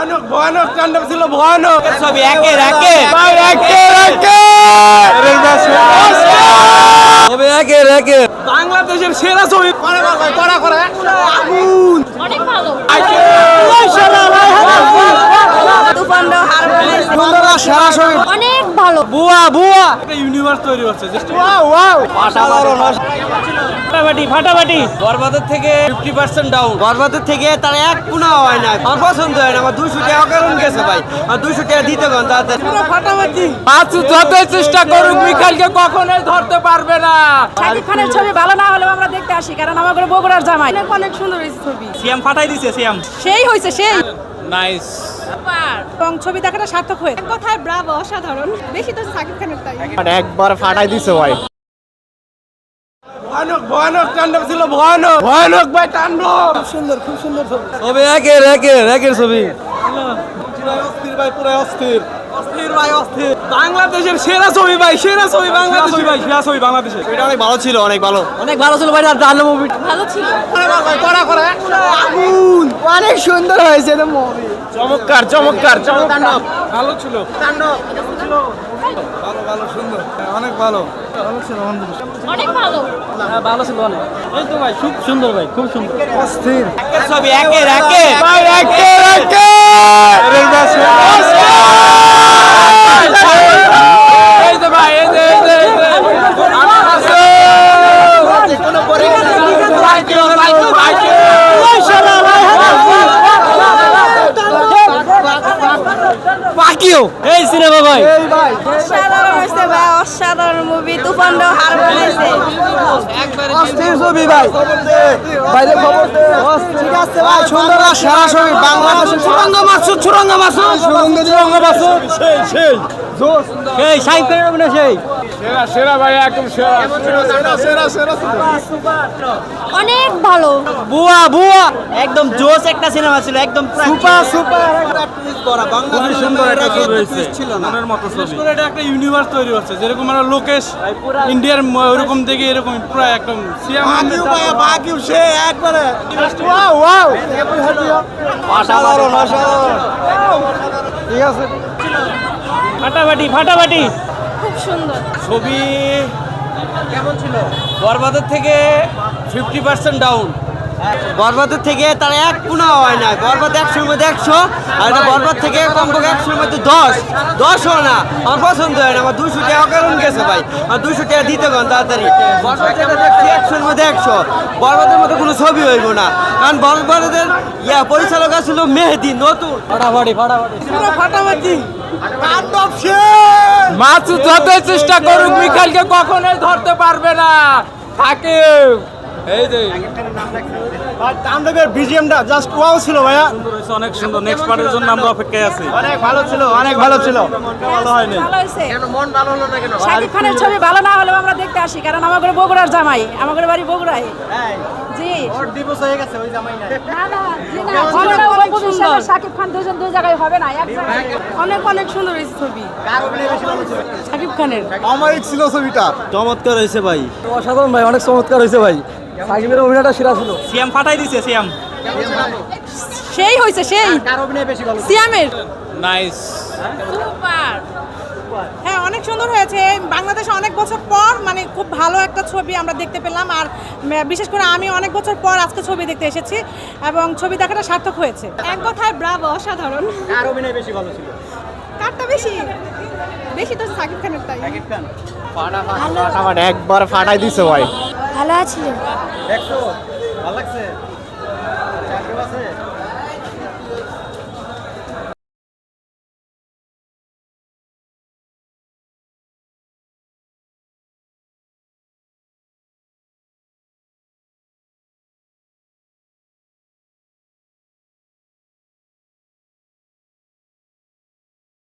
ভয়ানক ভয়ানক তাণ্ডব ছিল ভয়ানক। ছবি একে। ভাই একে। ছবি একে। বাংলাদেশের সেরা ছবি। পড়া করা আগুন। অনেক ভালো। অনেক ভালো। বুয়া বুয়া। একটা ইউনিভার্স তৈরি হচ্ছে জাস্ট অসাধারণ ফাটাফাটি ফাটাফাটি বরবাদের থেকে ফিফটি পার্সেন্ট ডাউন বরবাদের থেকে তার এক পুনা হয় না। আমার পছন্দ হয় না আমার দুশো টাকা কারণ গেছে ভাই। আমার দুশো টাকা দিতে গন তাড়াতাড়ি পাঁচু যতই চেষ্টা করুক মিখাইলকে কখনোই ধরতে পারবে না। খানের ছবি ভালো না হলেও আমরা দেখতে আসি কারণ আমাদের বগুড়ার জামাই। অনেক অনেক সুন্দর হয়েছে ছবি। সিএম ফাটাই দিছে সিএম সেই হয়েছে সেই। নাইস এবং ছবি দেখাটা সার্থক হয়ে কথায় ব্রাভো অসাধারণ। বেশি তো সাকিব খানের তাই। একবার ফাটাই দিছে ভাই। ভয়ানক ভয়ানক তাণ্ডব ছিল ভয়ানক ভয়ানক ভাই তাণ্ডব। সুন্দর খুব সুন্দর ছবি। ছবি একে একে একের ছবি। অস্থির ভাই পুরো অস্থির। অস্থির ভাই অস্থির। বাংলাদেশের সেরা ছবি ভাই সেরা ছবি বাংলাদেশ ভাই সেরা ছবি বাংলাদেশের। এটা অনেক ভালো ছিল অনেক ভালো। অনেক ভালো ছিল ভাই জানো মুভি ভালো ছিল। করা করা আগুন। অনেক সুন্দর হয়েছে এটা মুভি চমৎকার চমৎকার চমৎকার। ভালো ছিল। ভালো ভালো সুন্দর। অনেক ভালো। ভালো ছিল অনেক ভালো। ভালো ছিল অনেক। এই তো ভাই খুব সুন্দর ভাই খুব সুন্দর। অস্থির। ছবি একে একে ভাই একে একে এই যে ভাই এই যে এই যে এই যে আমি আছি। পাকিও এই ভাই অসাধারণ হয়েছে ভাই অসাধারণ মুভি তুফান হার বানাইছে অস্থির ছবি ভাই। বাইরে খবর ঠিক আছে ভাই সুন্দর আর সেরা ছবি বাংলাদেশের সুরঙ্গ মাসুদ সুরঙ্গ মাসুদ সুরঙ্গ সুরঙ্গ মাসুদ সেই সেই। সেই সাইড করে না সেই। সেরা সেরা ভাই একদম সেরা। সেরা সেরা সেরা অনেক ভালো। বুয়া বুয়া। একদম জোস একটা সিনেমা ছিল একদম সুপার সুপার খুবই সুন্দর একটা ছবি হয়েছে। মনের মতো ছবি। এটা একটা ইউনিভার্স তৈরি হচ্ছে। যেরকম আমরা লোকেশ ইন্ডিয়ার ওরকম থেকে এরকম পুরো একদম সিয়াম বাকিও সে একবারে। ওয়াও ওয়াও অসাধারণ অসাধারণ ঠিক আছে ফাটাফাটি ফাটাফাটি। খুব সুন্দর। ছবি কেমন ছিল? বরবাদের থেকে ফিফটি পার্সেন্ট ডাউন বরবাদের থেকে তার এক পুনা হয় না। বরবাদ একশোর মধ্যে একশো আর এটা বরবাদ থেকে কমপক্ষে একশোর মধ্যে দশ। দশ দশও না আমার পছন্দ হয় না আমার দুশো টাকা কারণ গেছে ভাই। আমার দুশো টাকা দিতে গন তাড়াতাড়ি। বরবাদ যেটা দেখছি একশোর মধ্যে একশো। বরবাদের মধ্যে কোনো ছবি হইব না কারণ বরবাদের ইয়া পরিচালক ছিল মেহেদি নতুন। ফাটাফাটি ফাটাফাটি। ফাটাফাটি। মাছু যতই চেষ্টা করুক মিখাইলকে কখনোই ধরতে পারবে না। থাকে এই যে তাণ্ডবের বিজিএমটা জাস্ট ওয়াও ছিল ভাইয়া। অনেক সুন্দর। নেক্সট পার্টের জন্য আমরা অপেক্ষায় আছি। অনেক ভালো ছিল অনেক ভালো ছিল। ভালো হয়েছে। শাকিব খানের ছবি ভালো না হলেও আমরা দেখতে আসি কারণ আমাদের বগুড়ার জামাই আমাদের বাড়ি বগুড়ায়। জি। না, না, জি না, অনেক অনেক সুন্দর। শাকিব খান দুজন দুই জায়গায় হবে না এক জায়গায় অনেক অনেক সুন্দর হয়েছে ছবি। শাকিব খানের। অমায়িক ছিল ছবিটা। চমৎকার হয়েছে ভাই। অসাধারণ ভাই অনেক চমৎকার হয়েছে ভাই। সাকিবের অভিনয়টা সেরা ছিল। সিএম ফাটাই দিছে সিএম সেই হয়েছে সেই। সিয়ামের। নাইস। সুপার। হ্যাঁ অনেক সুন্দর হয়েছে। বাংলাদেশে অনেক বছর পর মানে খুব ভালো একটা ছবি আমরা দেখতে পেলাম। আর বিশেষ করে আমি অনেক বছর পর আজকে ছবি দেখতে এসেছি এবং ছবি দেখাটা সার্থক হয়েছে। এক কথায় ব্রাভো অসাধারণ। কার অভিনয় বেশি ভালো ছিল? কারটা বেশি? বেশি তো সাকিব খানের তাই। সাকিব খান। ফাটাফাট একবার ফাটাই দিছে ভাই। ভালো ছিল দেখছ? ভালো লাগছে